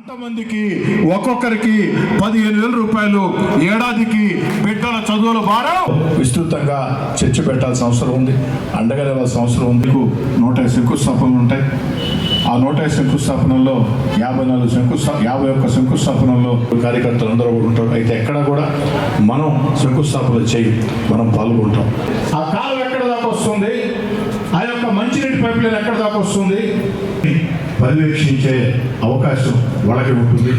అంతమందికి ఒక్కొక్కరికి పదిహేను వేల రూపాయలు ఏడాదికి బిడ్డల చదువుల భారం. విస్తృతంగా చర్చ పెట్టాల్సిన అవసరం ఉంది. అండగలవాల్సిన అవసరం ఉంది. నూట శంకుస్థాపనలు ఉంటాయి. ఆ నూట శంకుస్థాపనల్లో యాభై నాలుగు శంకుస్థా యాభై ఒక్క శంకుస్థాపనల్లో కార్యకర్తలు అందరూ కూడా ఉంటారు. అయితే ఎక్కడ కూడా మనం శంకుస్థాపనలు చేయి మనం పాల్గొంటాం. ఆ కాలం ఎక్కడ దాకా వస్తుంది? ఆ యొక్క మంచినీటి పైప్ లైన్ ఎక్కడ దాకా వస్తుంది? పర్యవేక్షించే అవకాశం వాళ్ళకి ఉంటుంది.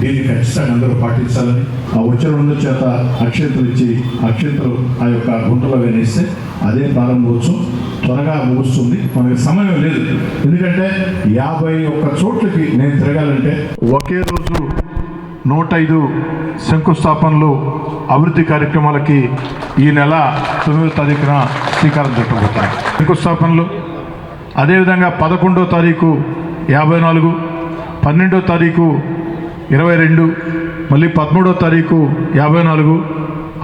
దీన్ని ఖచ్చితంగా అందరూ పాటించాలని ఆ వచ్చిన రెండు చేత అక్షంతలు ఇచ్చి అక్షంతలు ఆ యొక్క గుంటలో వేనేస్తే అదే ప్రారంభోత్సవం త్వరగా ముగుస్తుంది. మనకి సమయం లేదు. ఎందుకంటే యాభై ఒక్క చోట్లకి నేను తిరగాలంటే ఒకే రోజు నూట ఐదు శంకుస్థాపనలు అభివృద్ధి కార్యక్రమాలకి ఈ నెల తొమ్మిదో తారీఖున శ్రీకారం చుట్టబోతున్నాయి శంకుస్థాపనలు అదేవిధంగా పదకొండో తారీఖు యాభై నాలుగు పన్నెండో తారీఖు ఇరవై రెండు మళ్ళీ పదమూడో తారీఖు యాభై నాలుగు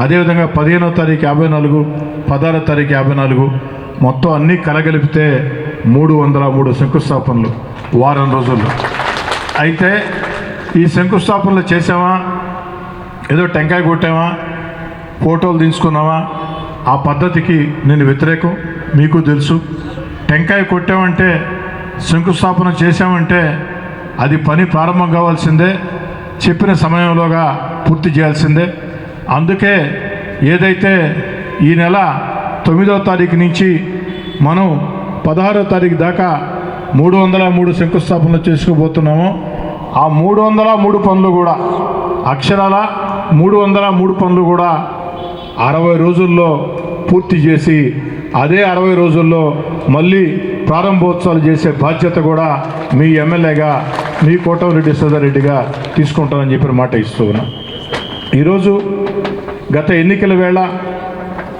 అదేవిధంగా పదిహేనో తారీఖు యాభై నాలుగు పదహారో తారీఖు యాభై నాలుగు. మొత్తం అన్నీ కలగలిపితే మూడు వందల మూడు శంకుస్థాపనలు వారం రోజుల్లో. అయితే ఈ శంకుస్థాపనలు చేసామా ఏదో టెంకాయ కొట్టామా? ఫోటోలు తీసుకున్నామా ఆ పద్ధతికి నేను వ్యతిరేకం మీకు తెలుసు. టెంకాయ కొట్టామంటే శంకుస్థాపన చేశామంటే అది పని ప్రారంభం కావాల్సిందే చెప్పిన సమయంలోగా పూర్తి చేయాల్సిందే. అందుకే ఏదైతే ఈ నెల తొమ్మిదవ తారీఖు నుంచి మనం పదహారో తారీఖు దాకా మూడు వందల మూడు శంకుస్థాపనలు చేసుకోబోతున్నామో ఆ మూడు వందల మూడు పనులు కూడా అక్షరాల మూడు వందల మూడు పనులు కూడా అరవై రోజుల్లో పూర్తి చేసి అదే అరవై రోజుల్లో మళ్ళీ ప్రారంభోత్సవాలు చేసే బాధ్యత కూడా మీ ఎమ్మెల్యేగా మీ కోటమిరెడ్డి సోదరెడ్డిగా తీసుకుంటానని చెప్పిన మాట ఇస్తూ ఉన్నా. ఈరోజు గత ఎన్నికల వేళ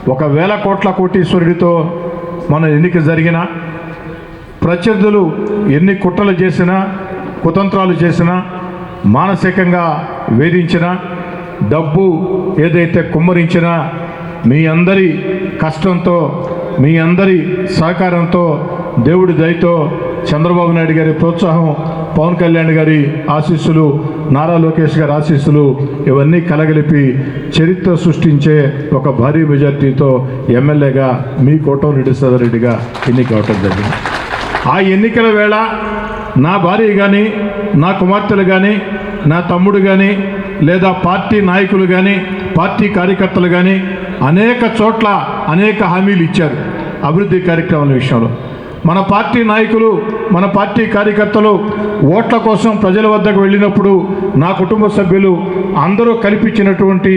ఒక వేల కోట్ల కోటీశ్వరుడితో మన ఎన్నిక జరిగిన ప్రత్యర్థులు ఎన్ని కుట్రలు చేసినా కుతంత్రాలు చేసినా మానసికంగా వేధించినా డబ్బు ఏదైతే కుమ్మరించినా మీ అందరి కష్టంతో మీ అందరి సహకారంతో దేవుడి దయతో చంద్రబాబు నాయుడు గారి ప్రోత్సాహం పవన్ కళ్యాణ్ గారి ఆశీస్సులు నారా లోకేష్ గారి ఆశీస్సులు ఇవన్నీ కలగలిపి చరిత్ర సృష్టించే ఒక భారీ మెజార్టీతో ఎమ్మెల్యేగా మీ కోటమిరెడ్డి సోదరెడ్డిగా ఎన్నికవటం జరిగింది. ఆ ఎన్నికల వేళ నా భార్య కానీ నా కుమార్తెలు కానీ నా తమ్ముడు కానీ లేదా పార్టీ నాయకులు కానీ పార్టీ కార్యకర్తలు కానీ అనేక చోట్ల అనేక హామీలు ఇచ్చారు అభివృద్ధి కార్యక్రమాల విషయంలో. మన పార్టీ నాయకులు మన పార్టీ కార్యకర్తలు ఓట్ల కోసం ప్రజల వద్దకు వెళ్ళినప్పుడు నా కుటుంబ సభ్యులు అందరూ కల్పించినటువంటి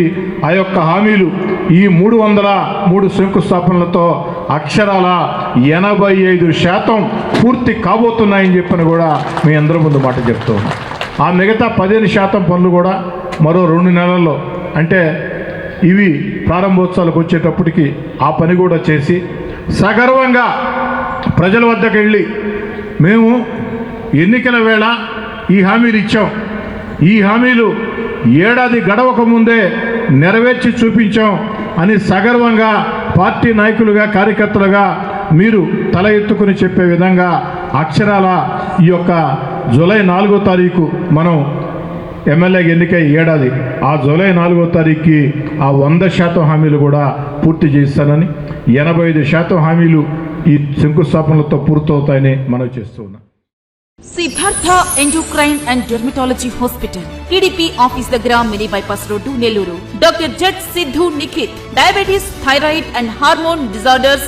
ఆ యొక్క హామీలు ఈ మూడు వందల మూడు శంకుస్థాపనలతో అక్షరాల ఎనభై ఐదు శాతం పూర్తి కాబోతున్నాయని చెప్పని కూడా మీ అందరి ముందు మాట చెప్తూ ఆ మిగతా పదిహేను శాతం పనులు కూడా మరో రెండు నెలల్లో అంటే ఇవి ప్రారంభోత్సవాలకు వచ్చేటప్పటికి ఆ పని కూడా చేసి సగర్వంగా ప్రజల వద్దకు వెళ్ళి మేము ఎన్నికల వేళ ఈ హామీలు ఇచ్చాం. ఈ హామీలు ఏడాది గడవక ముందే నెరవేర్చి చూపించాం అని సగర్వంగా పార్టీ నాయకులుగా కార్యకర్తలుగా మీరు తల ఎత్తుకుని చెప్పే విధంగా అక్షరాల ఈ యొక్క జూలై నాలుగో తారీఖు మనం ఎమ్మెల్యే ఎన్నికై ఏడాది ఆ జూలై నాలుగో తారీఖుకి ఆ వంద శాతం హామీలు కూడా పూర్తి చేస్తానని ఎనభై ఐదు శాతం హామీలు ఈ శంకుస్థాపనలతో పూర్తవుతాయని మనం చేస్తూ ఉన్నాం. Siddhartha endocrine and dermatology hospital TDP office దగ్గర mini bypass road Nellore. Doctor Z Siddhu Nikhith diabetes thyroid and hormone disorders